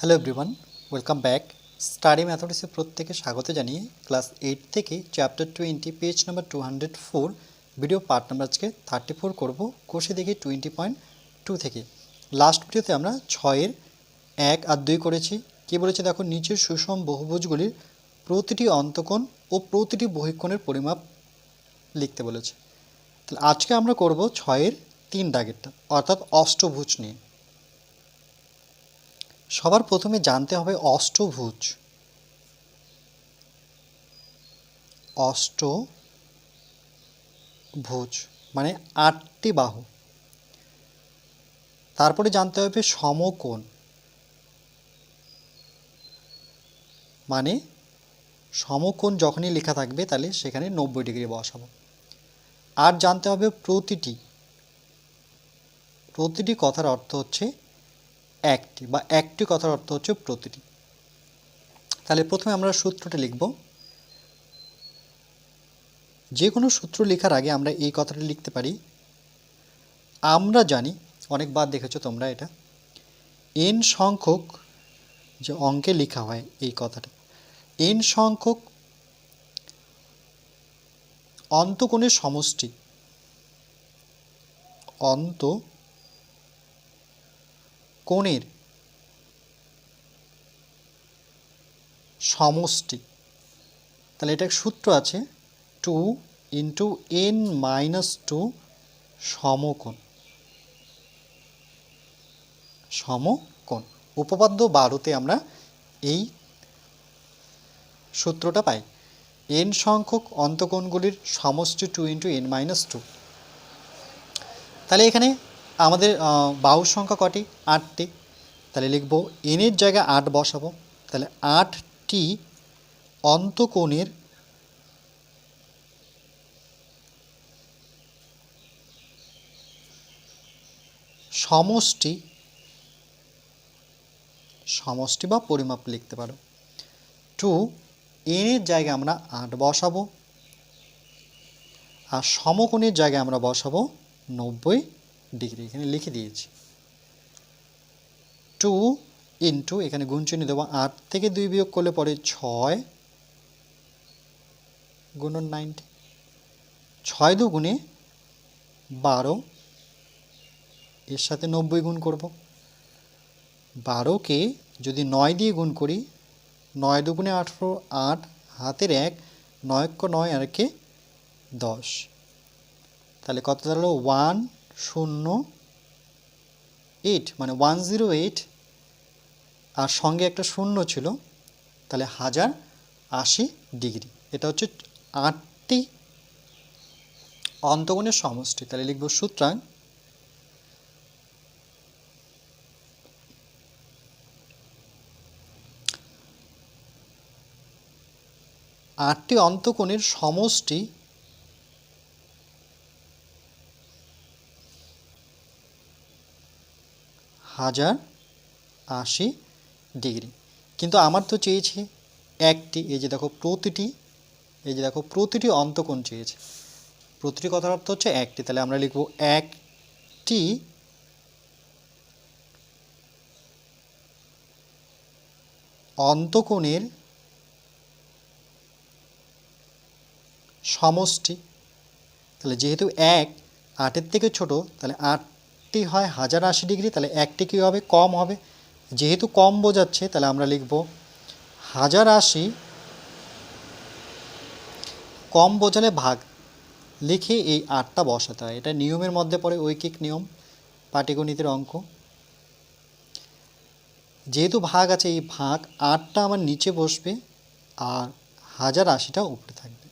Hello everyone welcome back study ম্যাথমেটিক্সে প্রত্যেকে স্বাগত জানিয়ে ক্লাস এইট থেকে chapter twenty page number two hundred four video part number আজকে thirty four করব কোষে দেখি টোয়েন্টি পয়েন্ট টু থেকে। লাস্ট ভিডিওতে আমরা ছয়ের এক আর দুই করেছি। কি বলেছে দেখো, নিচের সুষম বহুভুজগুলির প্রতিটি অন্তকোণ ও প্রতিটি বহিকোণের পরিমাপ লিখতে বলেছে। তাহলে আজকে আমরা করব ছয়ের তিন দাগেরটা, অর্থাৎ অষ্টভুজ নিয়ে। সবার প্রথমে জানতে হবে অষ্টভুজ। অষ্টভুজ মানে আটটি বাহু। তারপরে জানতে হবে সমকোণ। মানে সমকোণ যখনই লেখা থাকবে তাহলে সেখানে নব্বই ডিগ্রি বসাবো। আর জানতে হবে প্রতিটি। প্রতিটি কথার অর্থ হচ্ছে একটি বা একটি কথার অর্থ হচ্ছে প্রতিটি। তাহলে প্রথমে আমরা সূত্রটা লিখব। যে কোনো সূত্র লেখার আগে আমরা এই কথাটা লিখতে পারি। আমরা জানি অনেকবার দেখেছ তোমরা এটা এন সংখ্যক যে অঙ্কে লেখা হয় এই কথাটা এন সংখ্যক অন্তকোণের সমষ্টি অন্ত কোণের সমষ্টি। তাহলে এটা সূত্র আছে two into N minus two সমকোণ। সমকোণ। উপপাদ্য বারোতে আমরা এই সূত্রটা পাই। এন সংখ্যক অন্তকোণগুলির সমষ্টি two into N minus two. তাহলে এখানে আমাদের বাহুর সংখ্যা কটি? আটটি। তাহলে লিখব এনের জায়গায় আট বসাবো। তাহলে আটটি অন্তকোণের সমষ্টি সমষ্টি বা পরিমাপ লিখতে পারো। টু এনের জায়গায় আমরা আট বসাবো। আর সমকোণের জায়গায় আমরা বসাবো নব্বই ডিগ্রি, এখানে লিখে দিয়েছি। টু ইন্টু এখানে গুণচিহ্ন দেবো আট থেকে দুই বিয়োগ করলে পরে ছয় গুণন নাইনটি। ছয় দু গুণে বারো, এর সাথে নব্বই গুণ করব। বারোকে যদি নয় দিয়ে গুণ করি, নয় দুগুণে আঠেরো, আট, হাতের এক নয়ক্য নয়, আর কে দশ। তাহলে কত দাঁড়াল? ওয়ান শূন্য এইট মানে ওয়ান জিরো এইট আর সঙ্গে একটা শূন্য ছিল, তাহলে হাজার আশি ডিগ্রি। এটা হচ্ছে আটটি অন্তগণের সমষ্টি। তাহলে লিখব সুতরাং আটটি অন্তকোণের সমষ্টি হাজার আশি ডিগ্রি। কিন্তু আমার তো চেয়েছে একটি, এই যে দেখো প্রতিটি, এই যে দেখো প্রতিটি অন্তকোণ চেয়েছে। প্রতিটি কথার অর্থ হচ্ছে একটি। তাহলে আমরা লিখব একটি অন্তকোণের সমষ্টি। তাহলে যেহেতু এক, আটের থেকে ছোট, তাহলে আটটি হয় হাজার আশি ডিগ্রি, তাহলে একটি কী হবে? কম হবে। যেহেতু কম বোঝাচ্ছে, তাহলে আমরা লিখব হাজার আশি কম বোঝালে ভাগ। লিখে এই আটটা বসাতে হয়। এটা নিয়মের মধ্যে পড়ে, ঐকিক নিয়ম, পাটিগণিতের অঙ্ক। যেহেতু ভাগ আছে, এই ভাগ আটটা আমার নিচে বসবে আর হাজার আশিটা উপরে থাকবে।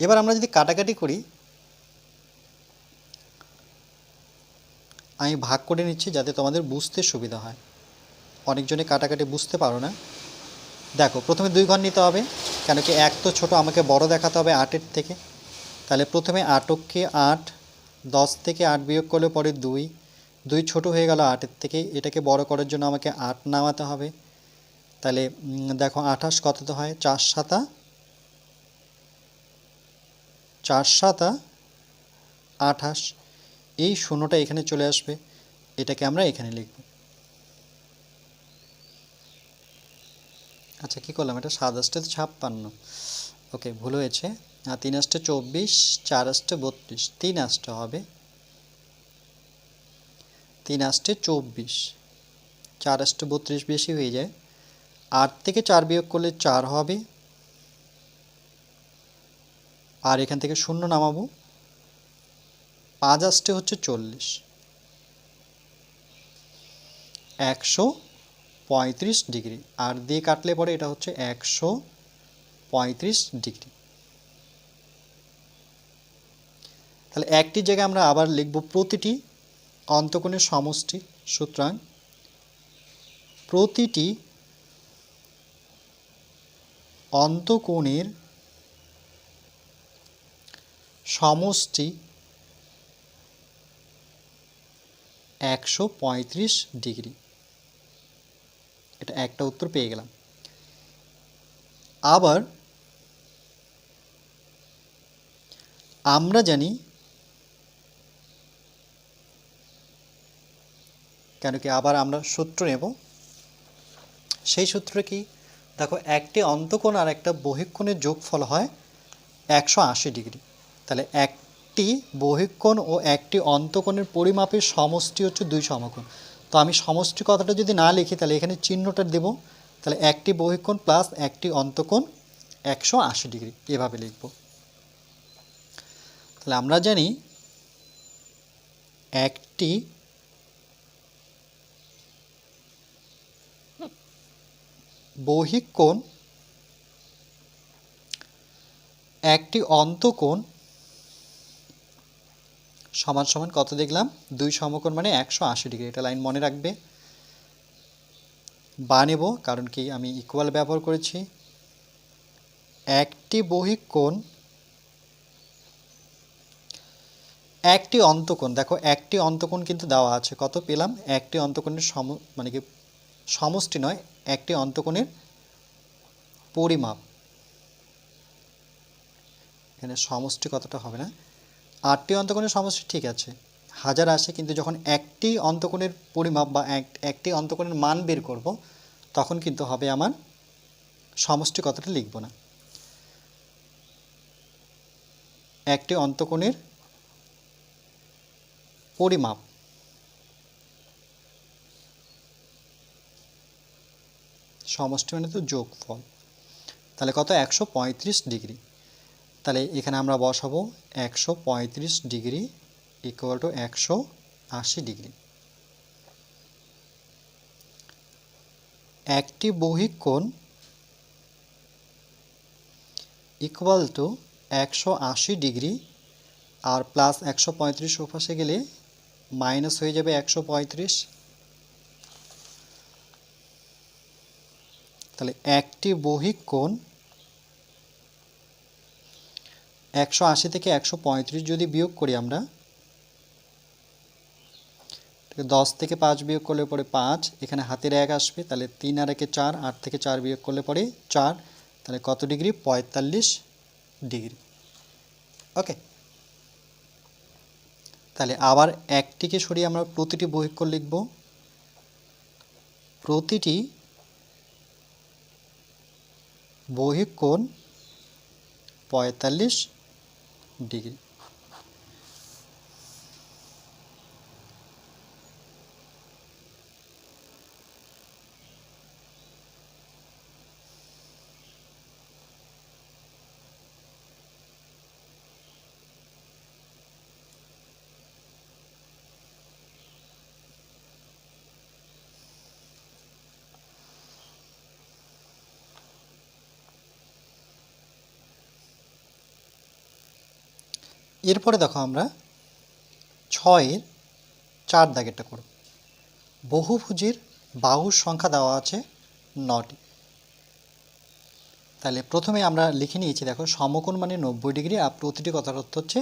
এবার আমরা যদি কাটাকাটি করি আমি ভাগ করে নিচ্ছি যাতে তোমাদের বুঝতে সুবিধা হয়। অনেকজনে কাটাকাটি বুঝতে পারো না। দেখো, প্রথমে দুই ঘর নিতে হবে, কেন কি এক তো ছোট, আমাকে বড় দেখাতে হবে আটের থেকে। তাহলে প্রথমে আটককে আট, দশ থেকে আট বিয়োগ করলে পরে দুই। দুই ছোট হয়ে গেল আটের থেকে, এটাকে বড় করার জন্য আমাকে আট নামাতে হবে। তাহলে দেখো আঠাশ কততে হয়? চার সাতা। চার সাতা, আঠাশ। এই শূন্যটা এখানে চলে আসবে। এটাকে আমরা এখানে লিখব। আচ্ছা কী করলাম? এটা সাত আসতে ছাপ্পান্ন। ওকে, ভুল হয়েছে। আর তিন আষ্টে চব্বিশ, চার আষ্টে বত্রিশ। তিন আসতে হবে। তিন আষ্টে চব্বিশ। চার আসতে বত্রিশ বেশি হয়ে যায়। আট থেকে চার বিয়োগ করলে চার হবে। আর এখান থেকে শূন্য নামাবো। পাঁচ আষ্টে হচ্ছে চল্লিশ। একশো পঁয়ত্রিশ ডিগ্রি। আর দিয়ে কাটলে পরে এটা হচ্ছে একশো পঁয়ত্রিশ ডিগ্রি। তাহলে একটি জায়গায় আমরা আবার লিখব প্রতিটি অন্তকোণের সমষ্টি সুতরাং প্রতিটি অন্তকোণের সমষ্টি একশো পঁয়ত্রিশ ডিগ্রি। এটা একটা উত্তর পেয়ে গেলাম। আবার আমরা জানি কেন কি আবার আমরা সূত্র নেব। সেই সূত্র কি? দেখো, একটি অন্তকোণ আর একটা বহিক্ষণের যোগফল হয় একশো আশি ডিগ্রি। তাহলে একটি বহিক্ষণ ও একটি অন্তকোণের পরিমাপের সমষ্টি হচ্ছে দুই সমকোণ। তো আমি সমষ্টি কথাটা যদি না লিখি, তাহলে এখানে চিহ্নটা দেব। তাহলে একটি বহিক্ষণ প্লাস একটি অন্তকোণ একশো আশি ডিগ্রি। এভাবে লিখব। তাহলে আমরা জানি একটি বহিকোণ, একটি অন্তকোণ সমান সমান কত দেখলাম? দুই সমকোণ মানে একশো আশি ডিগ্রি। এটা লাইন মনে রাখবে। বা নেব, কারণ কি আমি ইকুয়াল ব্যবহার করেছি। একটি বহিকোণ, একটি অন্তকোণ। দেখো, একটি অন্তকোণ কিন্তু দেওয়া আছে। কত পেলাম? একটি অন্তকোণের সম মানে কি, সমষ্টি নয়, একটি অন্তকোণের পরিমাপ। এখানে সমষ্টি কতটা হবে না? আটটি অন্তকোণের সমষ্টি ঠিক আছে। হাজার আসে, কিন্তু যখন একটি অন্তকোণের পরিমাপ বা এক, একটি অন্তকোণের মান বের করব, তখন কিন্তু হবে আমার সমষ্টি কতটা লিখব না। একটি অন্তকোণের পরিমাপ। সমষ্টি মানে তো যোগফল। তাহলে কত? একশো পঁয়ত্রিশ ডিগ্রি। তাহলে এখানে আমরা বসাবো একশো পঁয়ত্রিশ ডিগ্রি ইকুয়াল টু একশো আশি ডিগ্রি। একটি বহিকোণ ইকুয়াল টু একশো আশি ডিগ্রি আর প্লাস একশো পঁয়ত্রিশ ওপাশে গেলে মাইনাস হয়ে যাবে একশো পঁয়ত্রিশ। তাহলে একটি বহিক কোণ একশো আশি থেকে একশো পঁয়ত্রিশ যদি বিয়োগ করি আমরা দশ থেকে পাঁচ বিয়োগ করলে পরে পাঁচ, এখানে হাতের এক আসবে, তাহলে তিন আর একে চার, আট থেকে চার বিয়োগ করলে পরে চার, তাহলে কত ডিগ্রি? পঁয়তাল্লিশ ডিগ্রি। ওকে। তাহলে আবার একটিকে সরিয়ে আমরা প্রতিটি বহিক্ষণ লিখব। প্রতিটি বহিকোণ পঁয়তাল্লিশ ডিগ্রি এরপরে দেখো আমরা ছয়ের চার দাগেরটা করব। বহুভুজের বাহুর সংখ্যা দেওয়া আছে নটি। তাহলে প্রথমে আমরা লিখে নিয়েছি, দেখো, সমকোণ মানে নব্বই ডিগ্রি আর প্রতিটি কথার অর্থ হচ্ছে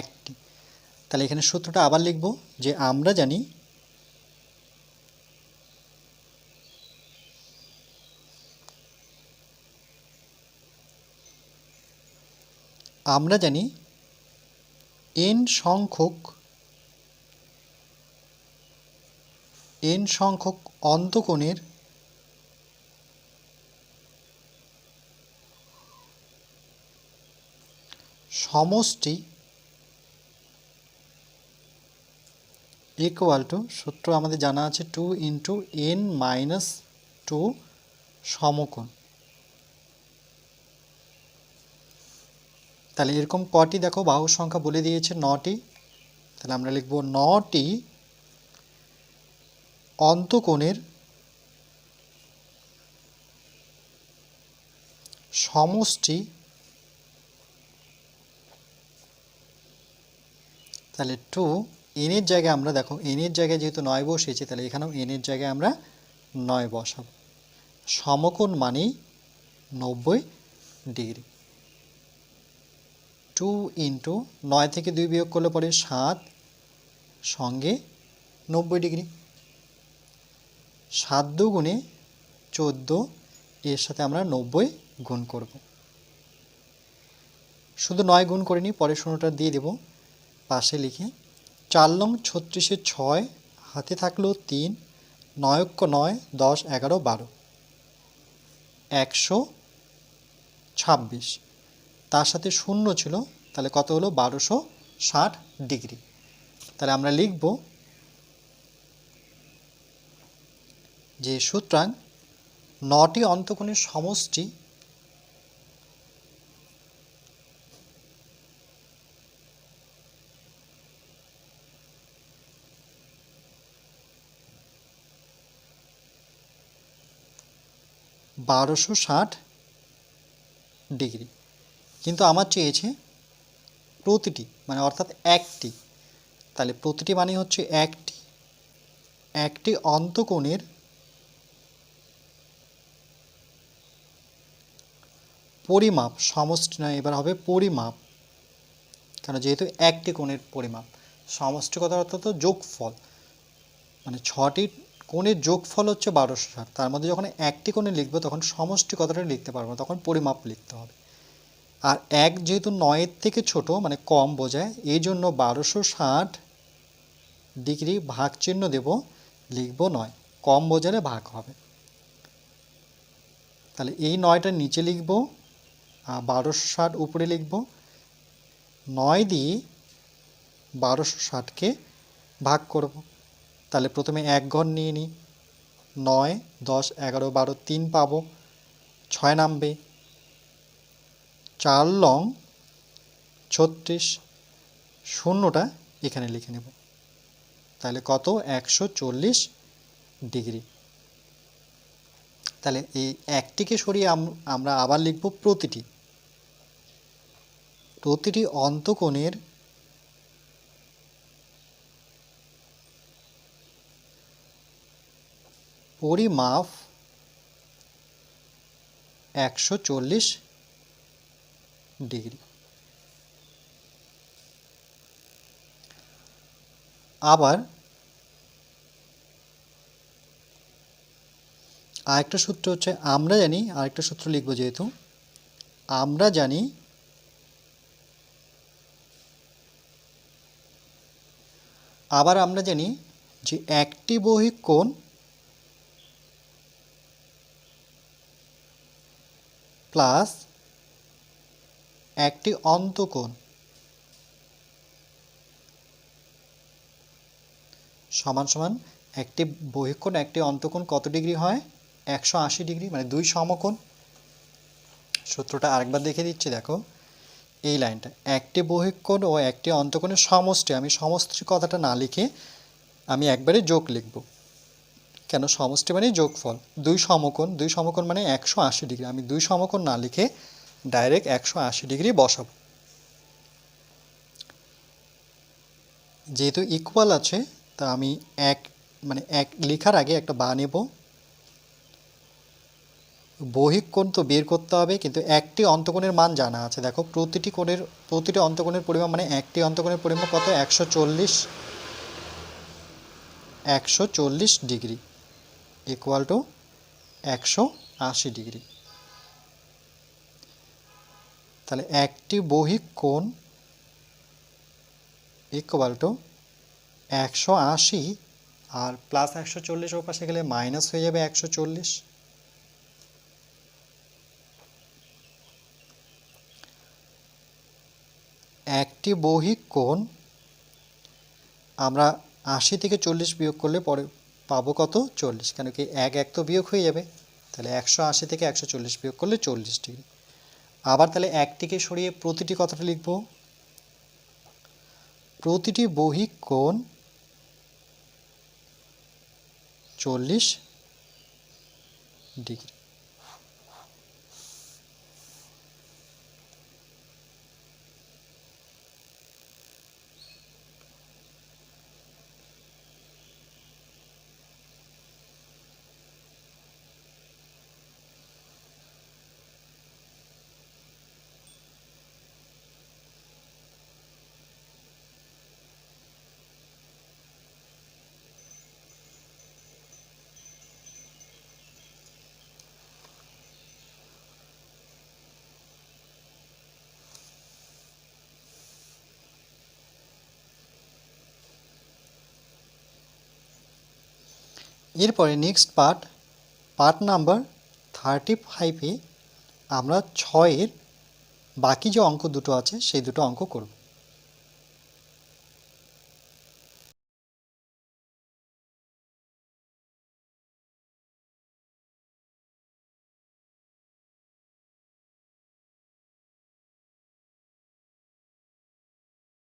একটি। তাহলে এখানে সূত্রটা আবার লিখব যে আমরা জানি আমরা জানি এন সংখ্যক এন সংখ্যক অন্তকোণের সমষ্টি ইকুয়াল টু সূত্র আমাদের জানা আছে two into N minus two সমকোণ। তাহলে এরকম কটি দেখো বাহুর সংখ্যা বলে দিয়েছে, নটি। তাহলে আমরা লিখব নটি অন্তকোণের সমষ্টি। তাহলে টু এনের জায়গায় আমরা দেখো এনের জায়গায় যেহেতু নয় বসিয়েছি তাহলে এখানেও এনের জায়গায় আমরা নয় বসাবো। সমকোণ মানেই নব্বই ডিগ্রি। টু ইন্টু নয় থেকে দুই বিয়োগ করলে পরে সাত সঙ্গে নব্বই ডিগ্রি। সাত দুগুণে চোদ্দ, এর সাথে আমরা নব্বই গুণ করব। শুধু নয় গুণ করিনি পরে শূন্যটা দিয়ে দেব। পাশে লিখে, চার লং ছত্রিশে ছয়, হাতে থাকল তিন নয়ক্য নয়, দশ, এগারো, বারো। একশো ছাব্বিশ। তার সাথে শূন্য ছিল, তাহলে কত হলো? বারোশো ষাট ডিগ্রি। তাহলে আমরা লিখব যে সুতরাং নটি অন্তকোণের সমষ্টি বারোশো ষাট ডিগ্রি। কিন্তু আমার চেয়েছে প্রতিটি মানে অর্থাৎ একটি। তাহলে প্রতিটি মানে হচ্ছে একটি। একটি অন্তকোণের পরিমাপ, সমষ্টি নয়, এবার হবে পরিমাপ। কেন যেহেতু একটি কোণের পরিমাপ সমষ্টি কথা অর্থাৎ যোগফল। মানে ছটি কোণের যোগফল হচ্ছে বারোশো ষাট। তার মধ্যে যখন একটি কোণে লিখব, তখন সমষ্টি কথাটা লিখতে পারব তখন পরিমাপ লিখতে হবে। আর এক যেহেতু নয়ের থেকে ছোট মানে কম বোঝায়, এই জন্য বারোশো ষাট ডিগ্রি ভাগ চিহ্ন দেব, লিখব নয়। কম বোঝালে ভাগ হবে। তাহলে এই নয়টা নিচে লিখব, আর বারোশো ষাট উপরে লিখব। নয় দিয়ে বারোশো ষাটকে ভাগ করব। তাহলে প্রথমে এক ঘর নিয়ে নিই। নয়, দশ, এগারো, বারো, তিন পাবো। ছয় নামবে। চার লং, ছত্রিশ, শূন্যটা এখানে লিখে নেব। তাহলে কত? একশো চল্লিশ ডিগ্রি। তাহলে এই একটিকে সরিয়ে আম- আমরা আবার লিখব প্রতিটি। প্রতিটি অন্তকোণের পরিমাপ একশো চল্লিশ ডিগ্রি। আবার আরেকটা সূত্র হচ্ছে, আমরা জানি, আরেকটা সূত্র লিখব যেহেতু, আমরা জানি আবার আমরা জানি যে একটি বহিক কোণ প্লাস একটি অন্তকোণ। সমান সমান একটি বহিকোণ, একটি অন্তকোণ কত ডিগ্রি হয়? একশো আশি ডিগ্রি মানে দুই সমকোণ। সূত্রটা আরেকবার দেখে দিচ্ছি, দেখো। এই লাইনটা, একটি বহিকোণ ও একটি অন্তকোণের সমষ্টি। আমি সমষ্টির কথাটা না লিখে আমি একবারে যোগ লিখব। কেন? সমষ্টি মানে যোগফল। দুই সমকোণ দুই সমকোণ মানে একশো আশি ডিগ্রি। আমি দুই সমকোণ না লিখে ডাইরেক্ট একশো আশি ডিগ্রি বসাবো। যেহেতু ইকুয়াল আছে, তা আমি এক মানে এক লেখার আগে একটা বা নেব। বহিক কোণ তো বের করতে হবে, কিন্তু একটি অন্তকোণের মান জানা আছে। দেখো, প্রতিটি কোণের, প্রতিটি অন্তকোণের পরিমাণ মানে একটি অন্তকোণের পরিমাণ কত? একশো চল্লিশ একশো চল্লিশ ডিগ্রি ইকুয়াল টু একশো আশি ডিগ্রি। তাহলে একটি বহিক কোণ ইকুয়াল টু একশো আশি আর প্লাস একশো চল্লিশ ও পাশে গেলে মাইনাস হয়ে যাবে একশো চল্লিশ। একটি বহিক কোণ আমরা আশি থেকে চল্লিশ বিয়োগ করলে পরে পাবো কত? চল্লিশ, কেন কি এক এক তো বিয়োগ হয়ে যাবে। তাহলে একশো আশি থেকে একশো চল্লিশ বিয়োগ করলে চল্লিশ ডিগ্রি। আবার তাহলে একটিকে সরিয়ে প্রতিটি কথাটা লিখব। প্রতিটি বহিক কোণ চল্লিশ ডিগ্রি। এরপরে next part part number thirty ফাইভে আমরা ছয়ের বাকি যে অঙ্ক দুটো আছে, সেই দুটো অঙ্ক করব।